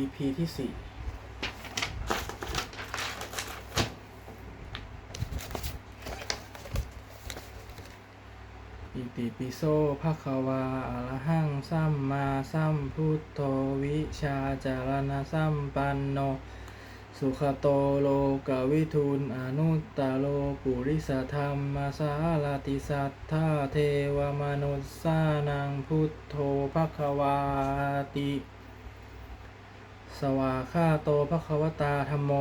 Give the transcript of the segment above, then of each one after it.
EP ที่สี่อิติปิโสภะคะวาอะระหังสัมมาสัมพุทโธวิชาจารณะสัมปันโน สุขโตโลกวิทูลอนุตตโลปุริสธรรมาสาลาติสัทธาเทวมนุสสานังพุทโธภควาติ สวาคาโตภควตาธรรมโม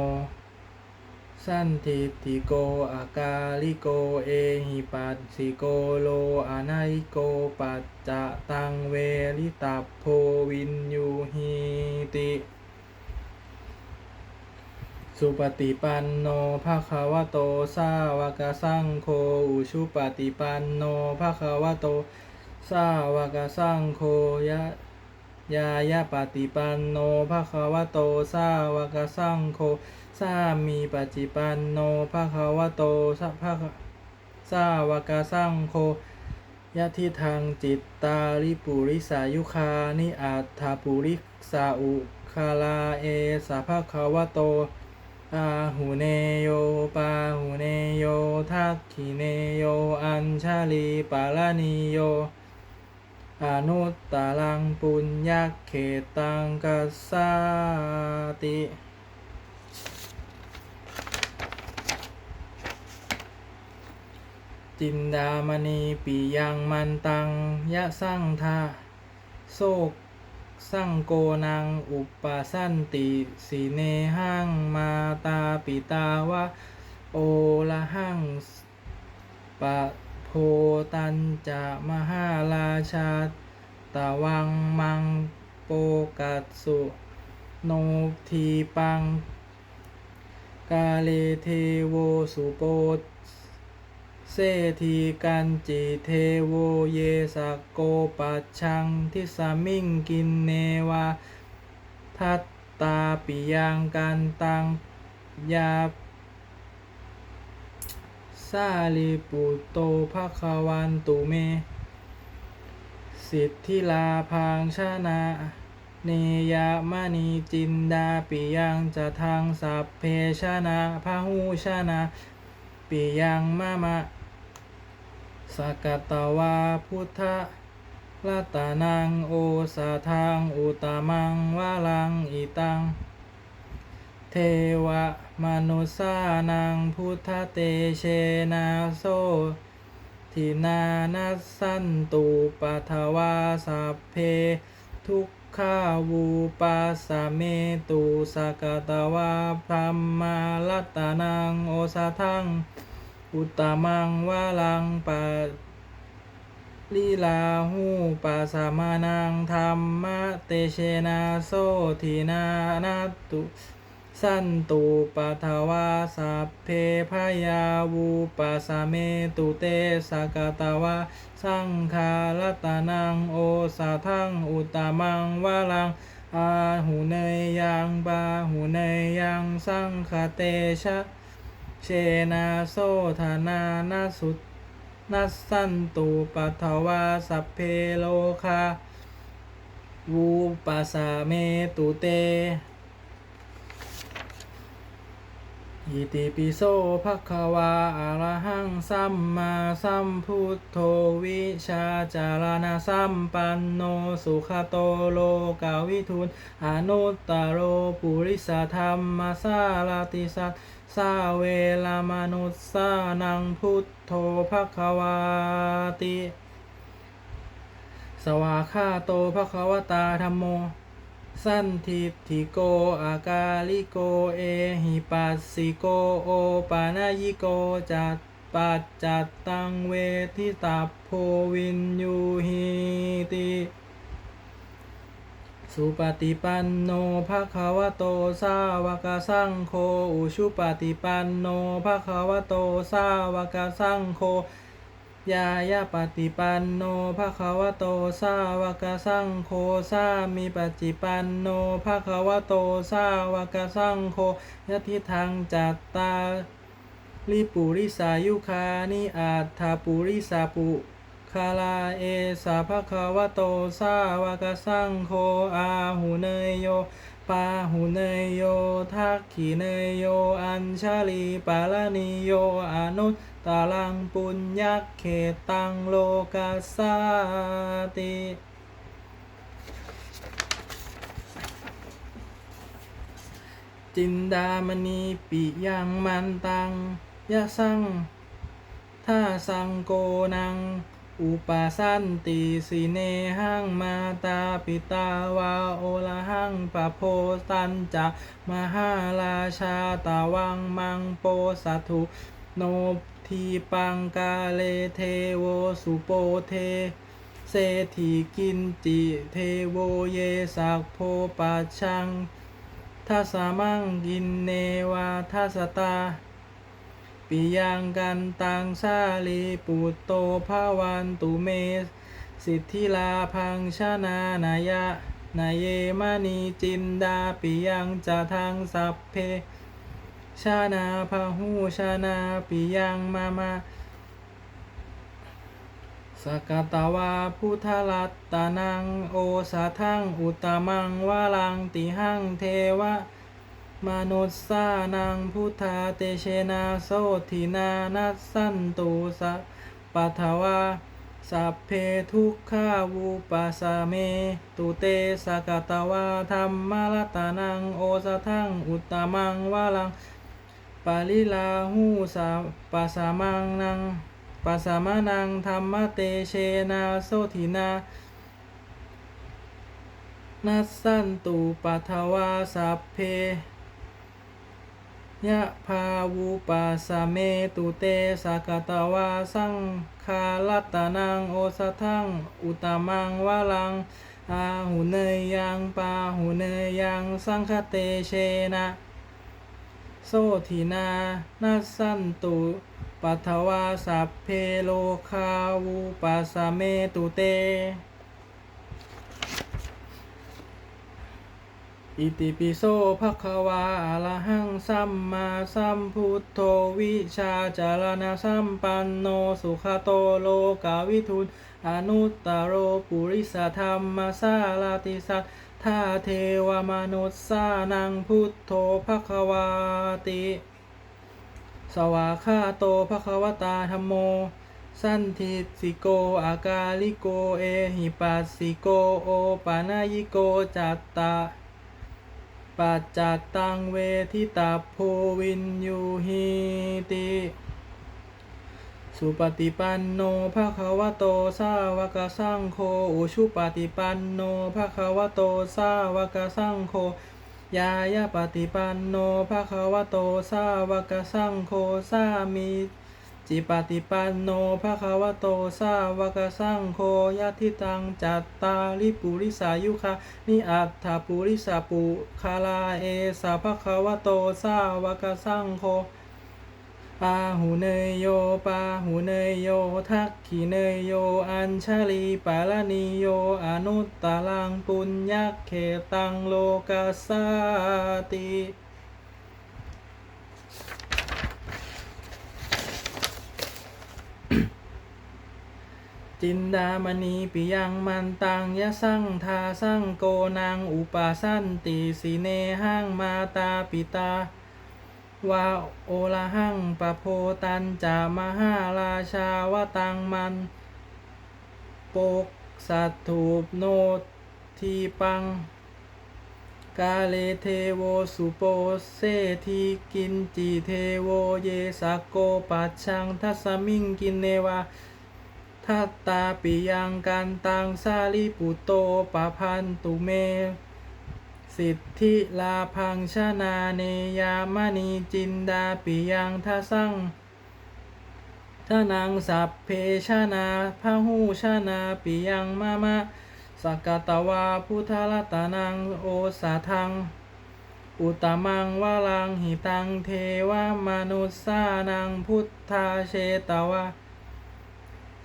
สันติติโกอากาลิโกเอหิปัสสิโกโลอานาิโกปัจจะตังเวริตัพโพวินยูหิติสุปฏิปันโนภาคาวะโตสาวกสังโฆอุชุปฏิปันโนภาคาวะโตสาวกสังโฆยะ ยายาปฏิปันโนภาคาวะโตสาวกสังโฆสามีปฏิปันโนภาคาวะโตสภาคสาวกสังโฆยะทิทางจิตตาริปุริสายุคานิอัตถปุริสาอุคาลาเอสะภาคาวะโตปาหูเนโยปาหูเนโยทักขิเนโย อัญชาลีปาลานิโย อนุตตรังปุญญเขตังกัสสาติ จินดามณีปิยังมันตังยะสังทาโศกสังโกนังอุปสันติสีเนหังมาตาปิตาวะโอละหังปะ โพตันจะมหาราชาตะวังมังโปกัสสุโนทีปัง กาเลเทโวสุโปเสทีกันจิเทโวเยสกโกปัชชังทิสามิงกินเนวาทัตตาปิยังกันตังยา ซาลิปุตโตภะคะวันตุเม สิทธิลาพังชนะเนยามณีจินดาปิยังจะทางสัพเพชนะพะหูชนะปิยังมะมะสกัตตวาพุทธรัตนังโอสาทางอุตมังวาลังอิตัง เทวมนุสานังพุทธเตเชนาโซทินานัสสันตุปัทวาสัพเพ ทุกขาวูปัสสะเมตุสกตวาพรหมารัตนังโอสาทังอุตตมังวาลังปะลีลาหูปัสสามานังธรรมะเตเชนาโซทีนานาตุ สันตุปัทวาสัพเพพยาวูปัสสะเมตุเตสกตวาสังคารัตนังโอสาทังอุตตมังวาลังอาหูเนยยังบาหูเนยยังสังคเตชะเชนาโซธานานาสุนัสสันตุปัทวาสัพเพโลคาวูปัสสะเมตุเต อิติปิโสภะคะวาอะระหังสัมมาสัมพุทโธวิชาจารณะสัมปันโนสุขโตโลกาวิทูลอนุตตโรปุริสธรรมสาลาติสัตสาเวลามนุสสานังพุทโธภะคะวาติ สวาคาโตภะคะวตาธรรมโม สันทิทิโก อากาลิโก เอหิปัสสิโก โอปานายิโก จัตปัจจัตตังเวทิตาโพวินยูหิติ สุปฏิปันโนภะคะวะโต สาวกสังโฆ อุชุปฏิปันโนภะคะวะโต สาวกสังโฆ ยายาปฏิปันโนภะคะวะโตสาวกสังโฆสามีปฏิปันโนภะคะวะโตสาวกสังโฆยะทิทางจัตตาลิปุริสายุคานิอัตถปุริสาปุคาลาเอสาภะคะวะโตสาวกสังโฆอาหูเนยโยปาหุเนยโยทักขิเนยโย อัญชาลีปาลานิโยอนุ ตาลังปุญญเขตังโลกัสาติจินดามณีปิยังมันตังยะสังท่าสังโกนัง อุปาสันติสิเนหังมาตาปิตาวาโอละหังปะโพตันจะมหาราชาตาวังมังโปสัตุ โนทีปังกาเลเทโวสุโปเท เศรษฐีกินจิเทโวเยสักโพปัชังทัสามังกินเนวาทัสตา ปิยังกันตังชาลีปุตโตภาวันตุเม สิทธิลาพังชนานายะนายเยมณีจินดาปิยังจะทางสัพเพ ชานาพาหูชานาปิยังมามาสกตาวาพุทธลัตตานังโอสาทังอุตตมังวาลังติหังเทวะมนุสสานังพุทธาเตเชนาโสทินานัสสันตุสะปัทวาสัพเพทุกขาวูปัสเมตุเตสกตาวาธรรมรัตตานังโอสทังอุตตมังวาลัง ปาลิลาหูสาปัสามังนังปัสามานังธรรมเตเชนาโสทินานัสสันตุปัทวาสัพเพยะพาวูปัสเมตุเตสกตวาสังคาลัตตานังโอสทังอุตมังวาลังอาหุเนยังปาหุเนยยังสังคเตเชนะ โสทินานัสันตุปัทวาสัพเพโลคาวูปัสเมตุเต อิติปิโสภะคะวาอะระหังสัมมาสัมพุทโธวิชาจารณะสัมปันโนสุขโตโลกาวิทุนอนุตตโรปุริสธรรมสาลาติสัท ธาเทวมนุสสานังพุทโธภควาติ สวาคาโตภควตาธรรมโม สันทิสิโก อากาลิโก เอหิปัสสิโก โอปานายิโก จัตตาปัจจัตตังเวทิตาโพวินยูหิติ สุปฏิปันโนภะคะวะโตสาวกสังโฆอุชุปฏิปันโนภะคะวะโตสาวกสังโฆยายาปฏิปันโนภะคะวะโตสาวกสังโฆสามีจิปฏิปันโนภะคะวะโตสาวกสังโฆยะทิตังจัตตาลิปุริสายุคานิอัตถปุริสาปุคาลาเอสาภะคะวะโตสาวกสังโฆ ปาหูเนยโยปาหูเนยโย ทักขิเนยโย อัญชาลีปาลานิโย อนุตตลังปุญญเขตังโลกัสาติจินดามณีปิยังมันตังยะสังทาสังโกนังอุปาสันติสิเนหังมาตาปิตา วาโอละหังปะโพตันจามหาราชาวตังมันโปกสัตถูปโนทีปัง กาเลเทโวสุโปเซทีกินจีเทโวเยสกโกปัชชังทัสมิงกินเนวาทัตตาปิยังกันตังสาลิปุโตปะพันตุเม สิทธิลาพังชนาเนยามณีจินดาปิยังทสังทานังสัพเพชนาพหูชนาปิยังมะมะสกตวาพุทธรัตนังโอสาทัง อุตมังวาลังหิตังเทวมนุสสานังพุทธาเชตวะ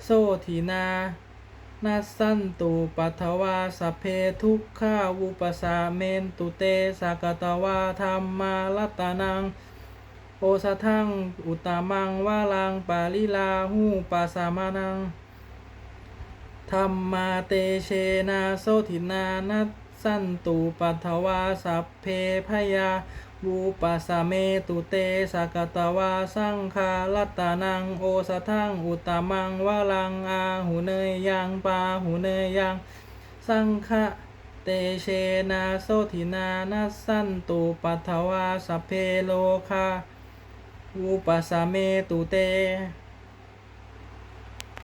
โสทินา นัสสันตุปัทวาสเพทุกขาวุปสาเมนตุเตสกตวาธรรมารัตานัง โอสทังอุตมังวาลังปาลิลาหูปัสสามานังธรรมาเตเชนาโสทินานัสสันตุปัทวาสัพเพพยาบูปัสสเมตุเตสกตวาสังคาลัตานังโอสทังอุตมังวะลังอาหูเนยยังปาหูเนยยังสังฆะเตเชนาโสทินานัสสันตุปัทวาสเพโลคาอุปสสเมตุเต